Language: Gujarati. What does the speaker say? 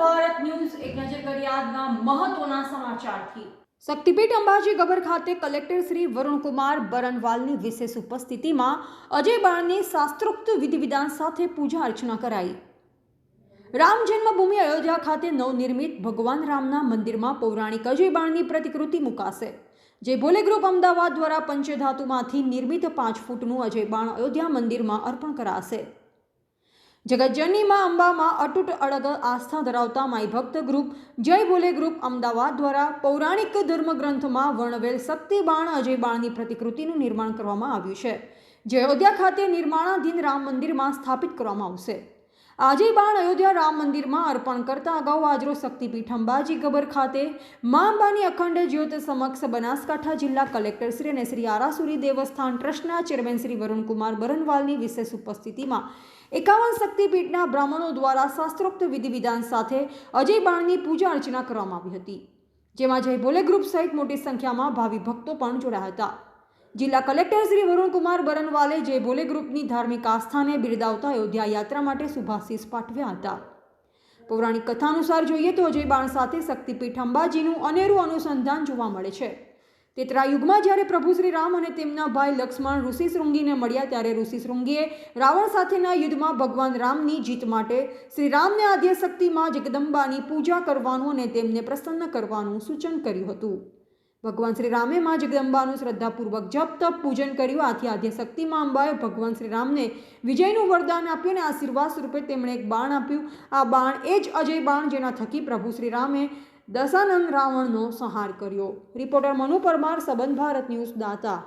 ભારત ન્યૂઝ એક નજર કરી આજના મહત્વના સમાચારથી. શક્તિપીઠ અંબાજી ગબર ખાતે કલેક્ટર શ્રી વરુણકુમાર બરનવાલની વિશેષ ઉપસ્થિતિમાં અજય બાણની શાસ્ત્રોક્ત વિધિવિધાન સાથે પૂજા અર્ચના કરાઈ. રામ જન્મભૂમિ અયોધ્યા ખાતે નવનિર્મિત ભગવાન રામના મંદિરમાં પૌરાણિક અજયબાણની પ્રતિકૃતિ મુકાશે, જે ભોલે ગ્રુપ અમદાવાદ દ્વારા પંચધાતુમાંથી નિર્મિત પાંચ ફૂટનું અજયબાણ અયોધ્યા મંદિરમાં અર્પણ કરાશે. જગતજનની માં અંબામાં અતૂટ અડગ આસ્થા ધરાવતા માઈ ભક્ત ગ્રુપ, જય બોલે ગ્રુપ, અમદાવાદ દ્વારા પૌરાણિક ધર્મગ્રંથમાં વર્ણવેલ શક્તિબાણ અજયબાણની અજય બાણની પ્રતિકૃતિનું નિર્માણ કરવામાં આવ્યું છે. જે અયોધ્યા ખાતે નિર્માણાધીન રામ મંદિરમાં સ્થાપિત કરવામાં આવશે. આજે બાણ અયોધ્યા રામ મંદિરમાં અર્પણ કરતા અગાઉ આજરો શક્તિપીઠ અંબાજી ગબર ખાતે મા અંબાની અખંડ જ્યોત સમક્ષ બનાસકાંઠા જિલ્લા કલેક્ટર શ્રી અને શ્રી આરાસુરી દેવસ્થાન ટ્રસ્ટના ચેરમેન શ્રી વરુણકુમાર બરનવાલની વિશેષ ઉપસ્થિતિમાં એકાવન શક્તિપીઠના બ્રાહ્મણો દ્વારા શાસ્ત્રોક્ત વિધિ વિધાન સાથે અજય બાણની પૂજા અર્ચના કરવામાં આવી હતી, જેમાં જય ભોલે ગ્રુપ સહિત મોટી સંખ્યામાં ભાવિ ભક્તો પણ જોડાયા હતા. જિલ્લા કલેક્ટર શ્રી વરુણકુમાર બરનવાલે જે ભોલે ગ્રુપની ધાર્મિક આસ્થાને બિરદાવતા અયોધ્યા યાત્રા માટે શુભાશીષ પાઠવ્યા હતા. પૌરાણિક કથા અનુસાર જોઈએ તો અજય બાણ સાથે શક્તિપીઠ અંબાજીનું અનેરું અનુસંધાન જોવા મળે છે. તેતરા ત્રાયુગમાં જ્યારે પ્રભુ શ્રી રામ અને તેમના ભાઈ લક્ષ્મણ ઋષિ શૃંગીને મળ્યા ત્યારે ઋષિ શૃંગીએ રાવણ સાથેના યુદ્ધમાં ભગવાન રામની જીત માટે શ્રી રામને આદ્યશક્તિમાં જગદંબાની પૂજા કરવાનું અને તેમને પ્રસન્ન કરવાનું સૂચન કર્યું હતું. ભગવાન શ્રી રામે માં જગદંબાનું શ્રદ્ધાપૂર્વક જપ તપ પૂજન કર્યું. આથી આદ્ય શક્તિમાં અંબાએ ભગવાન શ્રી રામને વિજયનું વરદાન આપ્યું અને આશીર્વાદ સ્વરૂપે તેમણે એક બાણ આપ્યું. આ બાણ એ જ અજય બાણ જેના થકી પ્રભુ શ્રી રામે દશાનંદ રાવણનો સંહાર કર્યો. રિપોર્ટર મનુ પરમાર, સંબંધ ભારત ન્યૂઝ, દાતા.